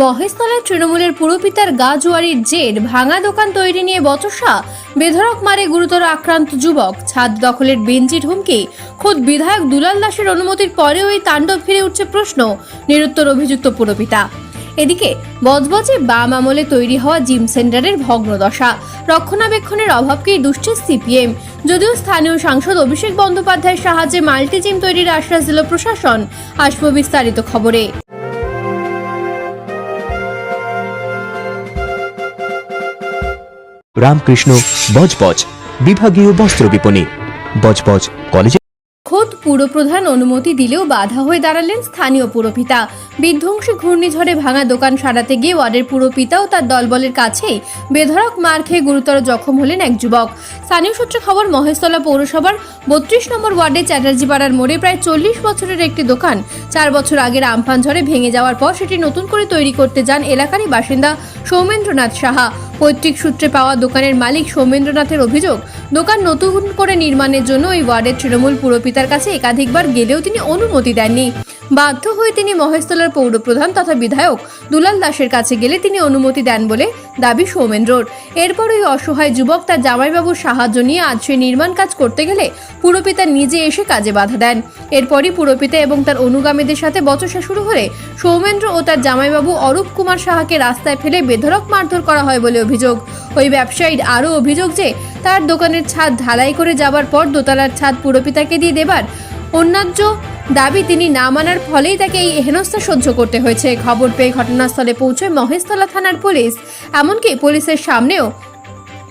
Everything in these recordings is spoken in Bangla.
মহেশতলায় তৃণমূলের পুরপিতার গা জোয়ারির জের, ভাঙা দোকান তৈরি নিয়ে বচসা, বেধড়ক মারে গুরুতর আক্রান্ত যুবক। ছাদ দখলের বেঞ্চি হুমকি খোদ বিধায়ক দুলাল দাসের অনুমতির পরেও এই তাণ্ডব ফিরে উঠছে প্রশ্ন, নিরুত্তর অভিযুক্ত পুরপিতা। এদিকে, বজবজে বাম আমলে তৈরি হওয়া জিম সেন্টারের ভগ্নদশা। রক্ষণাবেক্ষণের অভাবকেই দুষ্টে সিপিএম। যদিও স্থানীয় সাংসদ অভিষেক বন্দ্যোপাধ্যায়ের সাহায্যে মাল্টি জিম তৈরির আশ্বাস দিল প্রশাসন। আসব বিস্তারিত খবরে। রামকৃষ্ণ বজবজ, বিভাগীয় বস্ত্র বিপণী। বজবজ কলেজে খোদ পুরপ্রধান অনুমতি দিলেও বাধা হয়ে দাঁড়ালেন স্থানীয় পুরপিতা। বিধ্বংসী ঘূর্ণিঝড়ে ভাঙা দোকান সারাতে গিয়ে ওয়ার্ডের পুরপিতা ও তার দলবলের কাছেই বেধড়ক মার খেয়ে গুরুতর জখম হলেন এক যুবক। স্থানীয় সূত্রে খবর, মহেশতলা পৌরসভার বত্রিশ নম্বর ওয়ার্ডে চ্যাটার্জি পাড়ার মোড়ে প্রায় চল্লিশ বছরের একটি দোকান। চার বছর আগের আমফান ঝড়ে ভেঙে যাওয়ার পর সেটি নতুন করে তৈরি করতে যান এলাকারই বাসিন্দা সৌমেন্দ্রনাথ সাহা। পৈতৃক সূত্রে পাওয়া দোকানের মালিক সৌমেন্দ্রনাথের অভিযোগ দোকান নতুন করে নির্মাণের জন্য ওই ওয়ার্ডের তৃণমূল পুরপিতার কাছে একাধিকবার গেলেও তিনি অনুমতি দেননি। বাধ্য হয়ে তিনি মহেশতলার পৌরপ্রধান তথা বিধায়ক দুলাল দাসের কাছে গেলে তিনি অনুমতি দেন বলে দাবি সৌমেন্দ্রর। এরপর ওই অসহায় যুবক তার জামাইবাবুর সাহায্য নিয়ে আজ সে নির্মাণ কাজ করতে গেলে পুরপিতা নিজে এসে কাজে বাধা দেন। এরপরই পুরপিতা এবং তার অনুগামীদের সাথে বচসা শুরু হলে সৌমেন্দ্র ও তার জামাইবাবু অরূপ কুমার সাহাকে রাস্তায় ফেলে বেধড়ক মারধর করা হয় বলে অভিযোগ। ওই ব্যবসায়ীর আরও অভিযোগ যে, তার দোকানের ছাদ ঢালাই করে যাবার পর দোতলার ছাদ পুরপিতাকে দিয়ে দেবার অন্যায্য দাবি তিনি না মানার ফলেই তাকে এই হেনস্থা সহ্য করতে হয়েছে। খবর পেয়ে ঘটনাস্থলে পৌঁছয় মহেশতলা থানার পুলিশ। এমনকি পুলিশের সামনেও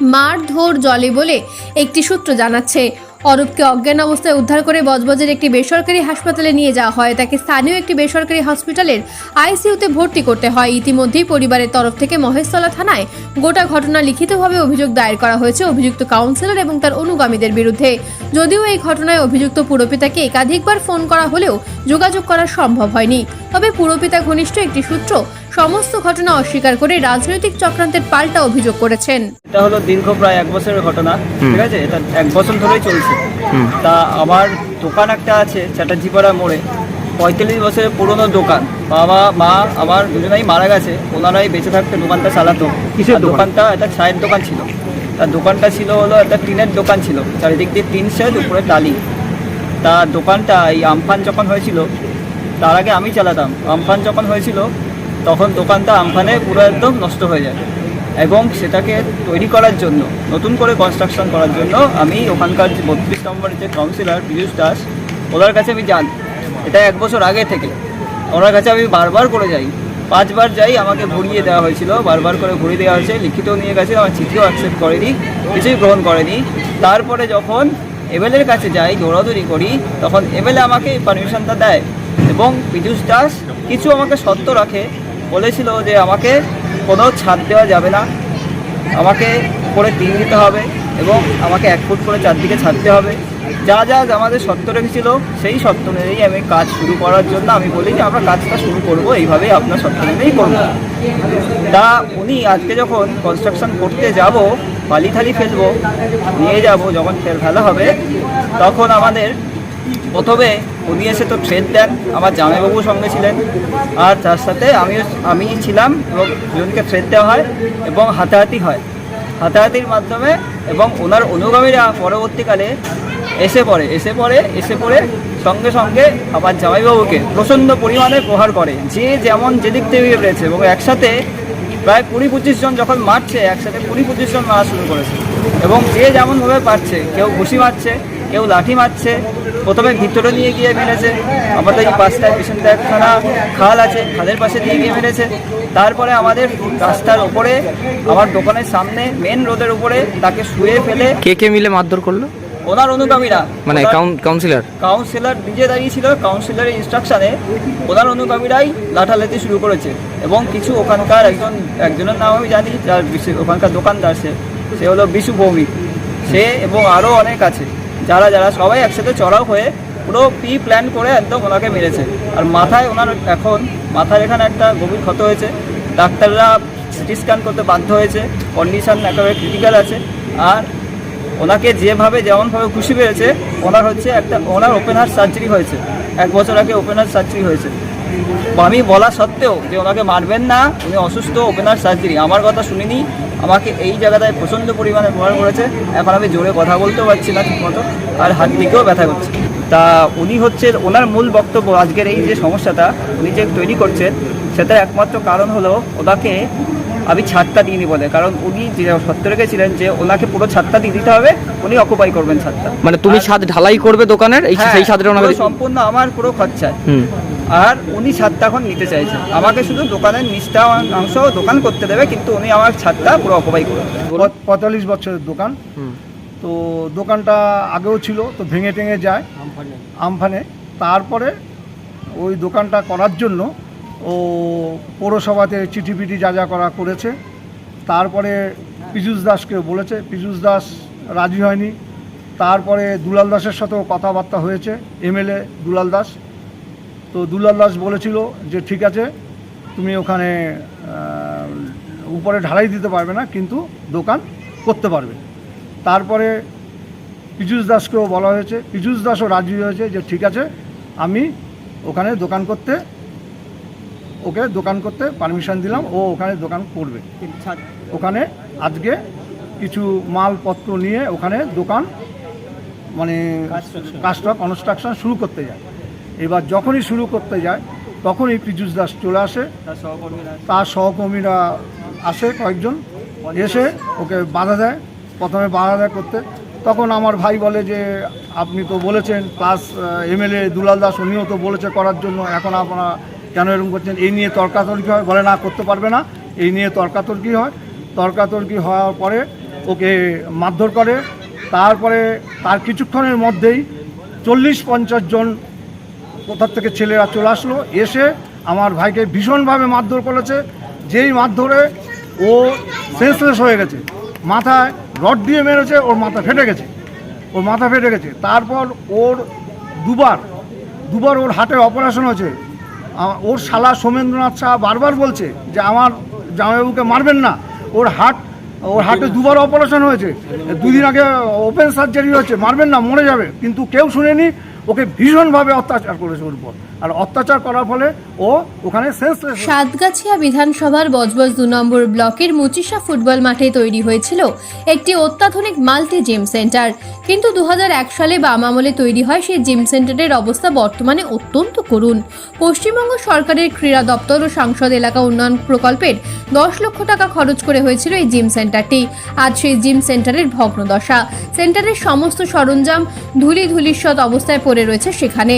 মারধর জলে বলে একটি সূত্র জানাচ্ছে। অরূপকে অজ্ঞান অবস্থায় উদ্ধার করে বজবজের একটি বেসরকারি হাসপাতালে নিয়ে যাওয়া হয়। তাকে স্থানীয় একটি বেসরকারি হসপিটালের আইসিইউতে ভর্তি করতে হয়। ইতিমধ্যেই পরিবারের তরফ থেকে মহেশতলা থানায় গোটা ঘটনা লিখিতভাবে অভিযোগ দায়ের করা হয়েছে অভিযুক্ত কাউন্সিলর এবং তার অনুগামীদের বিরুদ্ধে। যদিও এই ঘটনায় অভিযুক্ত পুরপিতাকে একাধিকবার ফোন করা হলেও যোগাযোগ করা সম্ভব হয়নি। তবে পুরপিতা ঘনিষ্ঠ একটি সূত্র সমস্ত ঘটনা অস্বীকার করে রাজনৈতিক চক্রান্তের পাল্টা অভিযোগ করেছেন। এটা হলো দীর্ঘ প্রায় এক বছরের ঘটনা ঠিক আছে? এটা এক বছর ধরেই চলছে। তা আমার দোকান একটা আছে চ্যাটার্জি চ্যাটার্জিপাড়া মোড়ে। পঁয়তাল্লিশ বছরের পুরনো দোকান। বাবা মা আমার দুজনেই মারা গেছে। ওনারাই বেঁচে থাকতে দোকানটা চালাতো। কিসের দোকানটা একটা চায়ের দোকান ছিল। তার দোকানটা ছিল হলো একটা টিনের দোকান ছিল। চারিদিক দিয়ে তিন শেড উপরে টালি। তা দোকানটা এই আমফান যখন হয়েছিল তার আগে আমি চালাতাম। আমফান যখন হয়েছিল তখন দোকানটা আমফানে পুরো একদম নষ্ট হয়ে যায়। এবং সেটাকে তৈরি করার জন্য, নতুন করে কনস্ট্রাকশন করার জন্য আমি ওখানকার যে বত্রিশ নম্বরের যে কাউন্সিলর পীযুষ দাস, ওনার কাছে আমি যান এটা এক বছর আগে থেকে। ওনার কাছে আমি বারবার করে যাই। পাঁচবার যাই, আমাকে ঘুরিয়ে দেওয়া হয়েছিল। বারবার করে ঘুরিয়ে দেওয়া হয়েছে। লিখিত নিয়ে গেছে, আমার চিঠিও অ্যাকসেপ্ট করেনি, কিছুই গ্রহণ করেনি। তারপরে যখন এমএলএর কাছে যাই, দৌড়াদৌড়ি করি, তখন এমএলএ আমাকে পারমিশনটা দেয়। এবং পীযুষ দাস কিছু আমাকে শর্ত রাখে বলেছিল যে আমাকে কোনো ছাদ দেওয়া যাবে না। আমাকে করে তিন দিতে হবে এবং আমাকে এক ফুট করে চারদিকে ছাড়তে হবে। যা যা আমাদের শর্ত রেখেছিল, সেই শর্ত অনুযায়ী আমি কাজ শুরু করার জন্য আমি বলি যে আমরা কাজটা শুরু করব, এইভাবেই আপনার শর্ত অনুযায়ী করব। তা উনি আজকে যখন কনস্ট্রাকশন করতে যাব, বালি থালি ফেলব, নিয়ে যাব, যখন ফের ফেলা হবে, তখন আমাদের প্রথমে উনি এসে তো ট্রেন দেন, আমার জামাইবাবু সঙ্গে ছিলেন। আর তার সাথে আমিও, আমি ছিলাম দুজনকে ট্রেন দেওয়া হয় এবং হাতাহাতি হয়। হাতাহাতির মাধ্যমে এবং ওনার অনুগামীরা পরবর্তীকালে এসে পড়ে এসে পড়ে এসে পড়ে সঙ্গে সঙ্গে আমার জামাইবাবুকে প্রচণ্ড পরিমাণে প্রহার করে। যে যেমন যেদিক থেকে পেরেছে এবং একসাথে প্রায় কুড়ি পঁচিশ জন যখন মারছে, একসাথে কুড়ি পঁচিশ জন মারা শুরু করেছে। এবং যে যেমনভাবে পারছে, কেউ ঘুষি মারছে কেউ লাঠি মারছে প্রথমে ভিতরে নিয়ে গিয়ে মেরেছে আমাদের এই পাশটায় পেছনটা একখানা খাল আছে খালের পাশে দিয়ে গিয়ে মেরেছে। তারপরে আমাদের রাস্তার ওপরে আমার দোকানের সামনে মেন রোডের উপরে তাকে শুয়ে ফেলে। কে কে মিলে মারধর করল? ওনার অনুগামীরা। মানে ওনার- কাউন- কাউন্সিলর কাউন্সিলর নিজে দাঁড়িয়েছিল কাউন্সিলরের ইনস্ট্রাকশনে প্রধান অনুগামীরাই লাঠালাঠি শুরু করেছে। এবং কিছু ওখানকার একজন একজনের নাম আমি জানি যার ওখানকার দোকানদার সে সে হলো বিশু ভৌমিক। সে এবং আরও অনেক আছে। যারা যারা সবাই একসাথে চড়াও হয়ে পুরো পি প্ল্যান করে একদম ওনাকে মেরেছে। আর মাথায় ওনার এখন, মাথার এখানে একটা গভীর ক্ষত হয়েছে। ডাক্তাররা সিটি স্ক্যান করতে বাধ্য হয়েছে। কন্ডিশন একেবারে ক্রিটিক্যাল আছে। আর ওনাকে যেভাবে যেমনভাবে খুশি পেয়েছে, ওনার হচ্ছে একটা, ওনার ওপেন হার্ট সার্জারি হয়েছে। এক বছর আগে ওপেন হার্ট সার্জারি হয়েছে। আমি বলা সত্ত্বেও যে ওনাকে মারবেন না, উনি অসুস্থ ওপেনার সার্জারি আমার কথা শুনিনি আমাকে এই জায়গাটায় প্রচণ্ড পরিমাণে ব্যবহার করেছে। এখন আমি জোরে কথা বলতেও পারছি না ঠিকমতো আর হাত দিকেও ব্যথা করছে। তা উনি হচ্ছে ওনার মূল বক্তব্য আজকের এই যে সমস্যাটা উনি যে তৈরি করছেন সেটার একমাত্র কারণ হলো ওনাকে আমি ছাদটা দিইনি বলে। কারণ উনি যে সত্য রেখেছিলেন যে ওনাকে পুরো ছাদটা দিয়ে দিতে হবে উনি অকুপাই করবেন ছাদটা। মানে তুমি ছাদ ঢালাই করবে দোকানের? এই হ্যাঁ, সেই ছাদের সম্পূর্ণ আমার পুরো খরচায়। আর উনি ছাদটা এখন নিতে চাইছেন। আমাকে শুধু দোকানের নিচটা অংশ দোকান করতে দেবে কিন্তু উনি আমার ছাদটা পুরো করবে। পঁয়- পঁয়তাল্লিশ বছরের দোকান। তো দোকানটা আগেও ছিল তো ভেঙে টেঙে যায়। আমফানে। তারপরে ওই দোকানটা করার জন্য ও পৌরসভাতে চিঠি পিঠি যা যা করা করেছে। তারপরে পীযূষ দাসকে বলেছে পীযূষ দাস রাজি হয়নি। তারপরে দুলাল দাসের সাথেও কথাবার্তা হয়েছে এমএলএ দুলাল দাস। তো দুলাল দাস বলেছিল যে ঠিক আছে তুমি ওখানে উপরে ঢালাই দিতে পারবে না কিন্তু দোকান করতে পারবে। তারপরে পীযূষ দাসকেও বলা হয়েছে পীযূষ দাসও রাজি হয়েছে যে ঠিক আছে আমি ওখানে দোকান করতে ওকে দোকান করতে পারমিশন দিলাম ও ওখানে দোকান করবে। ওখানে আজকে কিছু মালপত্র নিয়ে ওখানে দোকান মানে কাজটা কনস্ট্রাকশন শুরু করতে যায়। এবার যখনই শুরু করতে যায় তখনই পীযূষ দাস চলে আসে। তার সহকর্মীরা তার সহকর্মীরা আসে কয়েকজন এসে ওকে বাধা দেয় প্রথমে বাধা দেয় করতে। তখন আমার ভাই বলে যে আপনি তো বলেছেন প্লাস এমএলএ দুলাল দাস উনিও তো বলেছে করার জন্য এখন আপনারা কেন এরকম করছেন? এই নিয়ে তর্কাতর্কি হয় বলে না করতে পারবে না। এই নিয়ে তর্কাতর্কি হয়। তর্কাতর্কি হওয়ার পরে ওকে মারধর করে। তারপরে তার কিছুক্ষণের মধ্যেই চল্লিশ পঞ্চাশ জন কোথার থেকে ছেলেরা চলে আসলো, এসে আমার ভাইকে ভীষণভাবে মারধর করেছে। যেই মারধরে ও সেন্সলেস হয়ে গেছে। মাথায় রড দিয়ে মেরেছে, ওর মাথা ফেটে গেছে। ওর মাথা ফেটে গেছে। তারপর ওর দুবার দুবার ওর হাটে অপারেশন হয়েছে। ওর শালা সোমেন্দ্রনাথ শাহ বারবার বলছে যে আমার জামাইবাবুকে মারবেন না। ওর হাট, ওর হাটে দুবার অপারেশন হয়েছে। দুদিন আগে ওপেন সার্জারি হয়েছে, মারবেন না, মরে যাবে। কিন্তু কেউ শুনেনি ওকে ভীষণভাবে অত্যাচার করেছে ওর উপর। আর অত্যাচার করার ফলে ও ওখানে সাতগাছিয়া বিধানসভার বজবজ দু নম্বর ব্লকের মুচিশা ফুটবল মাঠে তৈরি হয়েছিল একটি অত্যাধুনিক মাল্টি জিম সেন্টার। কিন্তু দুহাজার এক সালে বাম আমলে তৈরি হয় সেই জিম সেন্টারের অবস্থা বর্তমানে অত্যন্ত করুণ। পশ্চিমবঙ্গ সরকারের ক্রীড়া দপ্তর ও সাংসদ এলাকা উন্নয়ন প্রকল্পের দশ লক্ষ টাকা খরচ করে হয়েছিল এই জিম সেন্টারটি। আজ সেই জিম সেন্টারের ভগ্নদশা সেন্টারের সমস্ত সরঞ্জাম ধুলি ধুলিস্বত অবস্থায় পড়ে রয়েছে সেখানে।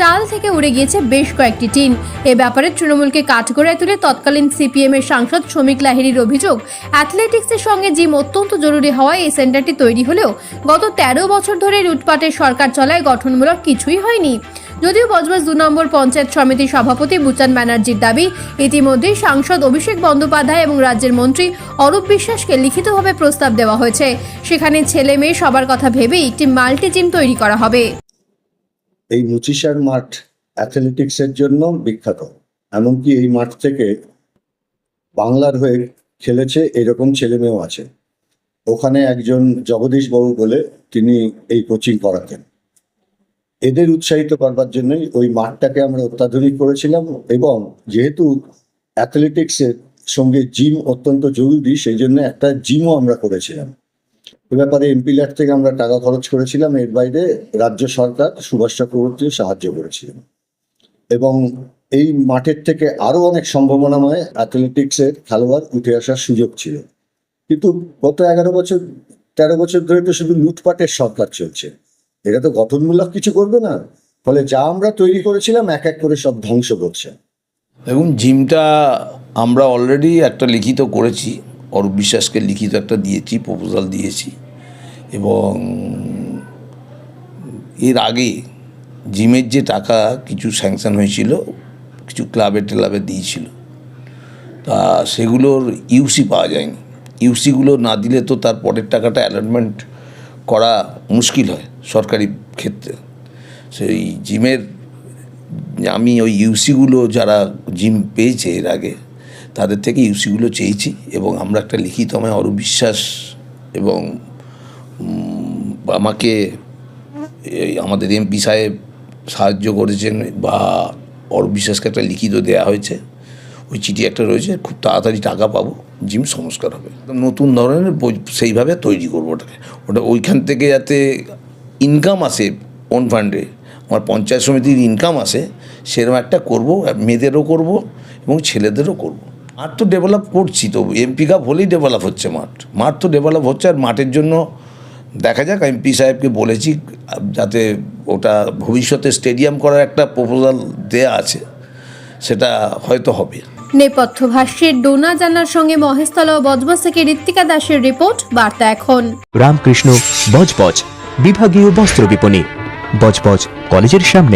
চাল থেকে উড়ে গিয়েছে বেশ কয়েকটি টিন। এ ব্যাপারে তৃণমূলকে কাঠ কাঠগড়ায় তুলে তৎকালীন সিপিএম এর সাংসদ শ্রমিক লাহিড়ির অভিযোগ, অ্যাথলেটিক্সের সঙ্গে জিম অত্যন্ত জরুরি হওয়ায় এই সেন্টারটি তৈরি হলেও গত তেরো বছর ধরে লুটপাটের সরকার চলায় গঠনমূলক কিছুই হয়নি। যদিও বজবজ দু নম্বর পঞ্চায়েত সমিতির সভাপতি বুচান ব্যানার্জির দাবি ইতিমধ্যেই সাংসদ অভিষেক বন্দ্যোপাধ্যায় এবং রাজ্যের মন্ত্রী অরূপ বিশ্বাসকে লিখিতভাবে প্রস্তাব দেওয়া হয়েছে। সেখানে ছেলে মেয়ে সবার কথা ভেবেই একটি মাল্টি জিম তৈরি করা হবে। এই মুচিসার মাঠ অ্যাথলেটিক্সের জন্য বিখ্যাত। এমনকি এই মাঠ থেকে বাংলার হয়ে খেলেছে এরকম ছেলে মেয়েও আছে। ওখানে একজন জগদীশ বাবু বলে তিনি এই কোচিং করাতেন। এদের উৎসাহিত করবার জন্যই ওই মাঠটাকে আমরা অত্যাধুনিক করেছিলাম এবং যেহেতু অ্যাথলেটিক্সের সঙ্গে জিম অত্যন্ত জরুরি, সেই জন্য একটা জিমও আমরা করেছিলাম। এ ব্যাপারে এমপি ল্যাট থেকে আমরা টাকা খরচ করেছিলাম, এর বাইরে রাজ্য সরকার সুভাষ চক্রবর্তী সাহায্য করেছিলেন এবং এই মাঠের থেকে আরও অনেক সম্ভাবনাময় অ্যাথলেটিক্সের খেলোয়াড় উঠে আসার সুযোগ ছিল। কিন্তু গত এগারো বছর, তেরো বছর ধরে তো শুধু লুটপাটের সরকার চলছে। এটা তো গঠনমূলক কিছু করবে না। ফলে যা আমরা তৈরি করেছিলাম, এক এক করে সব ধ্বংস করছে। দেখুন, জিমটা আমরা অলরেডি একটা লিখিত করেছি, অরূপ বিশ্বাসকে লিখিত একটা দিয়েছি প্রপোজাল দিয়েছি। এবং এর আগে জিমের যে টাকা কিছু স্যাংশন হয়েছিল, কিছু ক্লাবে টেলাবে দিয়েছিল, তা সেগুলোর ইউসি পাওয়া যায়নি। ইউসিগুলো না দিলে তো তার পরের টাকাটা অ্যালটমেন্ট করা মুশকিল হয় সরকারি ক্ষেত্রে। সেই জিমের, আমি ওই ইউসিগুলো যারা জিম পেয়েছে এর আগে, তাদের থেকে ইউসিগুলো চেয়েছি এবং আমরা একটা লিখিতময় অরূপ বিশ্বাস এবং আমাকে আমাদের এমপি সাহেব সাহায্য করেছেন বা অর বিশ্বাসকে একটা লিখিত দেওয়া হয়েছে। ওই চিঠি একটা রয়েছে, খুব তাড়াতাড়ি টাকা পাবো, জিম সংস্কার হবে। নতুন ধরনের সেইভাবে তৈরি করব ওটাকে। ওটা ওইখান থেকে যাতে ইনকাম আসে ওন ফান্ডে আমার পঞ্চায়েত সমিতির ইনকাম আসে, সেরকম একটা করব, মেয়েদেরও করব এবং ছেলেদেরও করব। মাঠ তো ডেভেলপ করছি তো, এমপি কাপ হলেই ডেভেলপ হচ্ছে মাঠ। মাঠ তো ডেভেলপ হচ্ছে আর মাঠের জন্য দেখা যাক আমি পি সাহেবকে বলেছি যাতে ওটা ভবিষ্যতে স্টেডিয়াম করার একটা প্রপোজাল দেয়া আছে সেটা হয়তো হবে। নেপথ্য ভাষ্যের ডোনা জানার সঙ্গে মহেশতলা ও বজবজ থেকে ঋত্বিকা দাসের রিপোর্ট বার্তা এখন। রামকৃষ্ণ বজবজ বিভাগীয় বস্ত্র বিপণী বজবজ কলেজের সামনে।